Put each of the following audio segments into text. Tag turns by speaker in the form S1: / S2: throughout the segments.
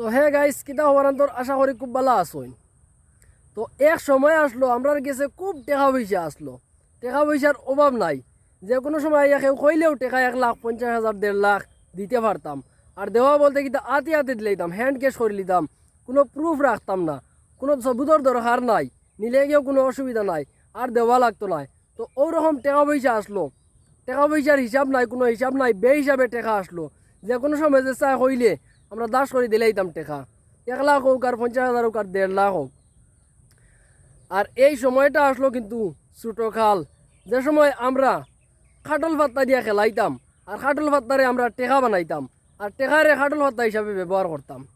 S1: তো hey guys কিতা হবার অন্তর আশা করি খুব ভালো আসইন তো, এক সময় আসলো, আমরার গেছে খুব টাকা পয়সা আসলো। টাকা পয়সার অভাব নাই। যে কোনো সময় কেউ কইলেও টাকা এক লাখ, পঞ্চাশ হাজার, দেড় লাখ দিতে পারতাম। আর দেওয়া বলতে কিতা আতি আতি দিলাম হ্যান্ড ক্যাশ করে নিতাম কোনো প্রুফ রাখতাম না। কোনো সবুতর দরকার নাই। নিলে গিয়েও কোনো অসুবিধা নাই। আর দেওয়া লাগতো না। তো ওরকম টাকা পয়সা আসলো। টাকা পয়সার হিসাব নাই, কোনো হিসাব নাই। বে হিসাবে টাকা আসলো। যে কোনো সময় যে চা হইলে আমরা দাস করে দিলেইতাম টেকা। এক লাখ হোক আর পঞ্চাশ হাজার হোক আর দেড় লাখ হোক। আর এই সময়টা আসলো কিন্তু ছোটো খাল। যে সময় আমরা খাটল ভাত্তা দিয়ে খেলাইতাম, আর খাটল ভাত্তারে আমরা টেকা বানাইতাম, আর টেকারে খাটল ভাত্তা হিসাবে ব্যবহার করতাম।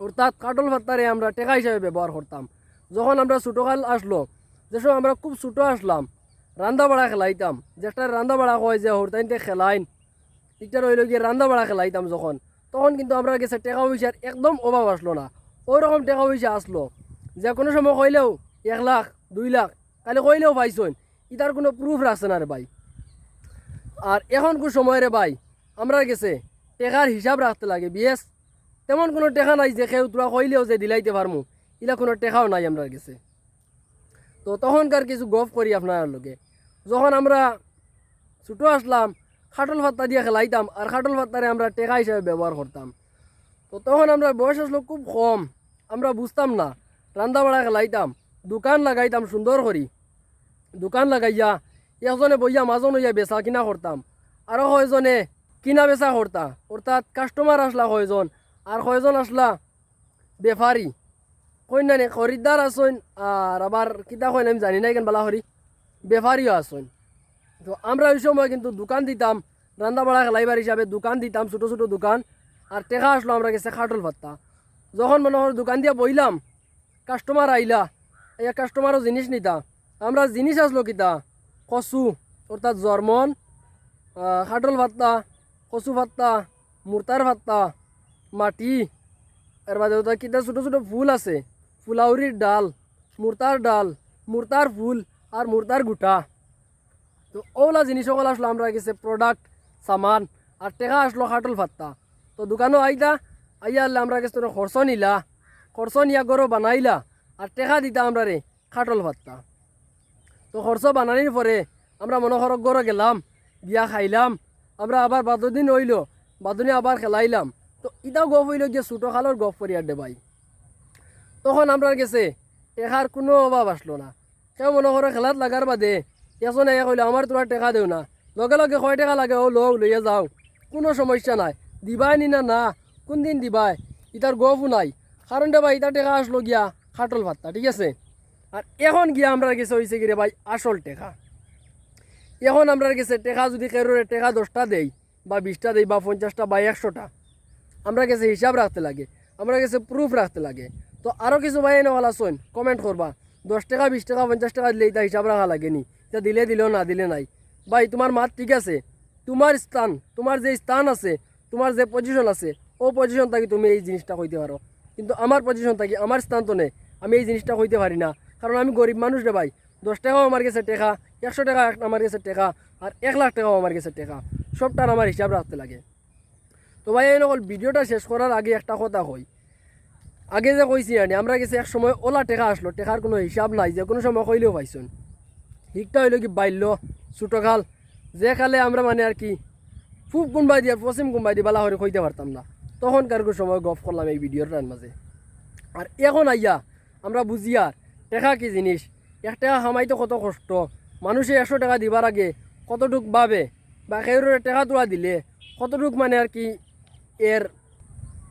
S1: অর্থাৎ কাটল ভাত্তারে আমরা টেকা হিসাবে ব্যবহার করতাম। যখন আমরা ছোটো খাল আসলো, যে সময় আমরা খুব ছোটো আসলাম রান্দা বাড়া খেলাইতাম। যেটা রান্দা বাড়া হয় যে, হরতাইনতে খেলাইন। এটা রইল গিয়ে রান্দা বাড়া খেলাইতাম যখন। তখন কিন্তু আমরা গেছে টাকা পয়সার একদম অভাব আসলো না। ওই রকম টাকা পয়সা আসলো যে কোনো সময় কইলেও এক লাখ, দুই লাখ তাহলে কইলেও পাইছইন ইটার কোনো প্রুফ রাখছে না রে ভাই। আর এখন কোন সময় রে ভাই আমরা গেছে টেকার হিসাব রাখতে লাগে বিএস তেমন কোনো টেকা নাই যে কেউ তোরা কইলেও যে দিলাইতে পারমু ইলা কোনো টেকাও নাই আমরা গেছে তো তখনকার কিছু গপ করি আপনার লোকে যখন আমরা ছোটো আসলাম খাটল ভাত্তা দিয়ে খেলাইতাম, আর খাটল ভাত্তারে আমরা টেকা হিসাবে ব্যবহার করতাম। তো তখন আমরা বয়স আসলো খুব কম, আমরা বুঝতাম না রান্দা বাড়া খেলাইতাম, দোকান লাগাইতাম সুন্দর করি দোকান লাগাইয়া একজনে বইয়া মাজন হইয়া বেচা কিনা করতাম আরও কয়জনে কিনা বেচা করতা অর্থাৎ কাস্টমার আসলা কয়জন আর কয়জন আসলা বেফারি কইনা নে খরিদ্দার আসন আর আবার কিতা কইন আমি জানি না কেন বালা হরি বেফারিও আসইন তো আমরা ওই সময় কিন্তু দোকান দিতাম রান্না বাড়া খেলাইবার হিসাবে দোকান দিতাম ছোটো ছোটো দোকান। আর টেকা আসলো আমরা গেছে খাটল ভাত্তা। যখন মনে হয় দোকান দিয়া বইলাম কাস্টমার আইলা এই কাস্টমারও জিনিস নিতা আমরা জিনিস আসলো কিতা? কচু অর্থাৎ জর্মন খাটল ভাত্তা, কচু ভাত্তা মুরতার ভাত্তা, মাটি। এর বাদে ওটা কিতা ছোটো ছোটো ফুল আছে। ফুলাউরির ডাল মুরতার ডাল মুরতার ফুল আর মুরতার গুটা। তো ওলা জিনিস সকল আসলো, আমরা গেছে প্রোডাক্ট সামান, আর টেকা আসলো খাটল ভাত্তা তো দোকানও আইতা, আইয়া আল্লাহ আমরা গেছে খরচ নিলা খরচ নিয়া গরো বানাইলা, আর টেকা দিতা আমরা রে খাটল ভাত্তা তো খরচ বানানির পরে আমরা মনে করো গরো গেলাম গিয়া খাইলাম, আমরা আবার বাদদিন হইল, বাদনি আবার খেলাইলাম। তো ইটাও গপ হইল গিয়ে ছোটো খালোর গপ করি আর ভাই। তখন আমরা গেছে টেকার কোনো অভাব আসলো না। কেউ মনে করো খেলাত লাগার বাদে এসনে এক হইলে আমার তোরা টেকা দেও না। লগে লগে কয় টাকা লাগে ও লও লইয়া যাও। কোনো সমস্যা নাই। দিবাই নি না না কোন দিন দিবাই? ইটার গপও নাই। কারণ দে ভাই ইটার টেকা আসলো গিয়া খাটল ভাত্তা ঠিক আছে? আর এখন গিয়া আমরা গেছে হয়েছে রে ভাই আসল টেকা। এখন আমরা গেছে, টেকা যদি কেরোর টেকা দশটা দেই, বা বিশটা দেই, বা পঞ্চাশটা, বা একশোটা আমরা গেছে হিসাব রাখতে লাগে। আমরা গেছে প্রুফ রাখতে লাগে। তো আরও কিছু ভাই এনে ওলা শোন কমেন্ট করবা দশ টাকা, বিশ টাকা, পঞ্চাশ টাকা দিলে এটা হিসাব রাখা লাগে নি এটা দিলে দিলেও না, দিলে নাই। ভাই, তোমার মাত ঠিক আছে? তোমার স্থান, তোমার যে স্থান আছে, তোমার যে পজিশন আছে, ও পজিশন থাকি তুমি এই জিনিসটা কইতে পারো। কিন্তু আমার পজিশন থাকি, আমার স্থান তো নেই। আমি এই জিনিসটা কইতে পারি না। কারণ আমি গরিব মানুষ রে ভাই। দশ টাকাও আমার কাছে টেকা, একশো টাকা আমার কাছে টেকা, আর এক লাখ টাকাও আমার কাছে টেকা। সবটার আমার হিসাব রাখতে লাগে। তো ভাই, এই নকল ভিডিওটা শেষ করার আগে একটা কথা কই। আগে যে কইছি আনি আমরা গেছে এক সময় ওলা টেকা আসলো, টেকার কোনো হিসাব নাই, যে কোনো সময় কইলেও পাইছুন। হিকটা হইল কি বাইল্য ছোটো খাল যে খালে আমরা মানে আর কি পূব কোনবাই দিয়ে পশ্চিম কোনবাই দিয়ে বালা হরে কইতে পারতাম না। তখনকার কোনো সময় গপ করলাম এই ভিডিওটার মাঝে। আর এখন আইয়া আমরা বুঝি আর টেকা কি জিনিস? এক টাকা কামাইতে কত কষ্ট। মানুষে একশো টাকা দিবার আগে কতটুক ভাবে বা কেউরে টাকা তোলা দিলে কতটুক মানে আর কি এর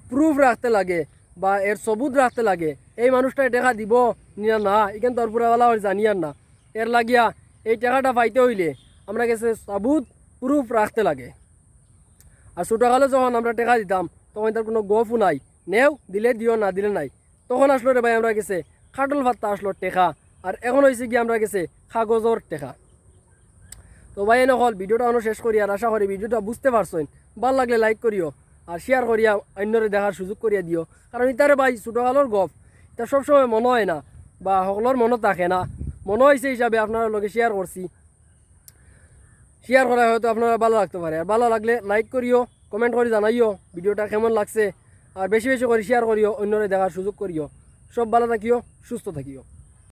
S1: প্রুফ রাখতে লাগে। বা এর সবুত রাখতে লাগে। এই মানুষটা টাকা দিব নিয়া না। এখান তোর হয়ে জানিয়ার না। এর লাগিয়া এই টাকাটা পাইতে হইলে আমরা গেছে সবুত প্রুফ রাখতে লাগে। আর ছোটো কালে যখন আমরা টাকা দিতাম, তখন তার কোনো গফও নাই। নেও, দিলে দিও, না দিলে নাই। তখন আসলো রে ভাই, আমরা গেছে খাটল ভাত্তা আসলো টেকা। আর এখন হয়েছে কি, আমরা গেছে কাগজর টেকা। তো ভাই নকল ভিডিওটা অন্য শেষ করি, আর আশা করি ভিডিওটা বুঝতে পারছেন। ভালো লাগলে লাইক করিও। আর শেয়ার করিয়া অন্যরে দেখার সুযোগ করিয়া দিও। কারণ ইতারে ভাই ছোটোকালের গপ এটা সবসময় মনে হয় না, বা সকলের মনত থাকে না। মনে হয়েছে হিসাবে আপনার লগে শেয়ার করছি শেয়ার করা হয়তো আপনারা ভালো লাগতে পারে আর ভালো লাগলে লাইক করিও কমেন্ট করে জানাইও ভিডিওটা কেমন লাগছে। আর বেশি বেশি করে শেয়ার করিও অন্যরে দেখার সুযোগ করিও সব ভালো থাকিও, সুস্থ থাকিও।